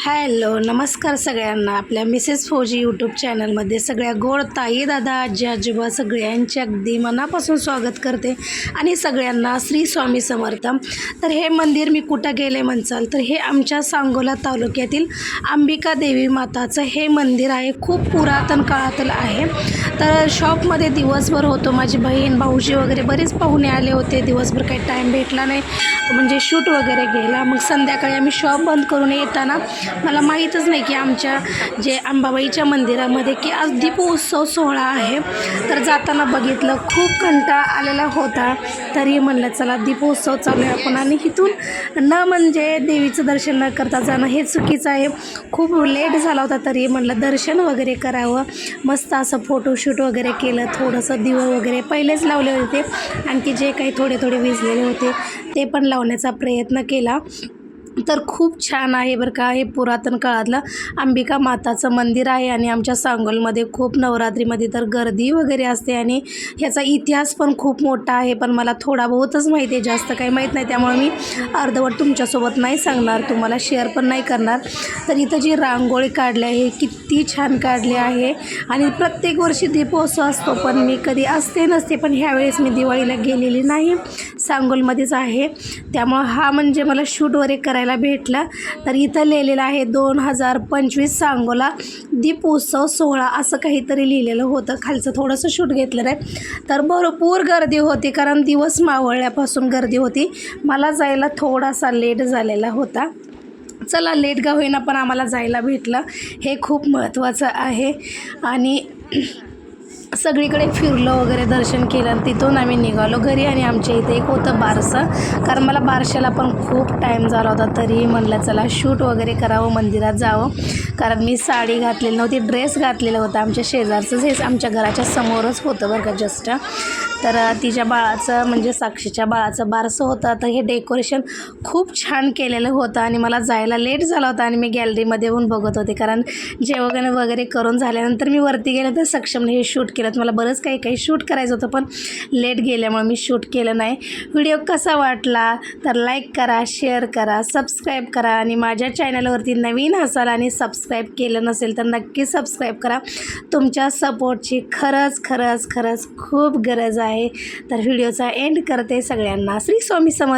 Hello नमस्कार सगळ्यांना. आपल्या मिसेस फौजी यूट्यूब चॅनलमध्ये सगळ्या गोड ताई दादा आजी आजोबा सगळ्यांचे अगदी मनापासून स्वागत करते आणि सगळ्यांना श्री स्वामी समर्थ. तर हे मंदिर मी कुठं गेले म्हणचाल तर हे आमच्या सांगोला तालुक्यातील अंबिका देवी माताचं हे मंदिर आहे. खूप पुरातन काळातील आहे. तर शॉपमध्ये दिवसभर होतो. माझी बहीण भाऊजी वगैरे बरेच पाहुणे आले होते. दिवसभर काही टाईम भेटला नाही. म्हणजे शूट वगैरे गेला. मग संध्याकाळी आम्ही शॉप बंद करून येताना मला माहीतच नाही की आमच्या जे अंबाबाईच्या मंदिरामध्ये की आज दीपोत्सव सोहळा आहे. तर जाताना बघितलं खूप कंटाळा आलेला होता. तरी म्हणलं चला दीपोत्सव चालू आहे आपण. आणि इथून न म्हणजे देवीचं दर्शन न करता जाणं हे चुकीचं आहे. खूप लेट झाला होता तरी म्हणलं दर्शन वगैरे करावं. मस्त असं फोटोशूट वगैरे केलं थोडंसं दिवं वगैरे पहिलेच लावले होते. आणखी जे काही थोडे थोडे विजलेले होते ते पण लावण्याचा प्रयत्न केला. तर खूप छान आहे बरं का हे पुरातन काळातलं अंबिका माताचं मंदिर आहे आणि आमच्या सांगोलमध्ये खूप नवरात्रीमध्ये तर गर्दी वगैरे असते आणि ह्याचा इतिहास पण खूप मोठा आहे. पण मला थोडा बहुतच माहिती आहे जास्त काही माहीत नाही. त्यामुळे मी अर्धवट तुमच्यासोबत नाही सांगणार तुम्हाला शेअर पण नाही करणार. तर इथं जी रांगोळी काढली आहे किती छान काढली आहे. आणि प्रत्येक वर्षी दीपोत्सव असतो पण मी कधी असते नसते पण ह्यावेळेस मी दिवाळीला गेलेली नाही. सांगोलमध्येच आहे. त्यामुळं हा म्हणजे मला शूट वगैरे करायला भेटला. तर इथं लिहिलेलं आहे दोन हजार पंचवीस सांगोला दीपोत्सव सोहळा असं काहीतरी लिहिलेलं होतं. खालचं थोडंसं शूट घेतलं आहे तर भरपूर गर्दी होती कारण दिवस मावळल्यापासून गर्दी होती. मला जायला थोडासा लेट झालेला होता. चला लेट का होईना पण आम्हाला जायला भेटलं. हे खूप महत्त्वाचं आहे. आणि सगळीकडे फिरलो वगैरे दर्शन केलं आणि तिथून आम्ही निघालो घरी आणि आमच्या इथे एक होतं बारसं. कारण मला बारशाला पण खूप टाईम झाला होता तरीही म्हणलं चला शूट वगैरे करावं मंदिरात जावं. कारण मी साडी घातलेली नव्हती ड्रेस घातलेला होता आमच्या शेजारचंच हेच आमच्या घराच्या समोरच होतं बरं का जस्ट तर तिच्या बाळाचं म्हणजे साक्षीच्या बाळाचं बारसं होतं. तर हे डेकोरेशन खूप छान केलेलं होतं आणि मला जायला लेट झाला होता आणि मी गॅलरीमध्ये येऊन बघत होते. कारण जेवण वगैरे करून झाल्यानंतर मी वरती गेले तर सक्षमने हे शूट केलं तर मला बरंच काही काही शूट करायचं होतं पण लेट गेल्यामुळे मी शूट केलं नाही. व्हिडिओ कसा वाटला? तर लाईक करा शेअर करा सबस्क्राईब करा आणि माझ्या चॅनलवरती नवीन असाल आणि सबस्क्राईब केलं नसेल तर नक्की सबस्क्राईब करा. तुमच्या सपोर्टची खरंच खरंच खरंच खूप गरज आहे. तर व्हिडिओचा एंड करते सगळ्यांना. श्री स्वामी समर्थ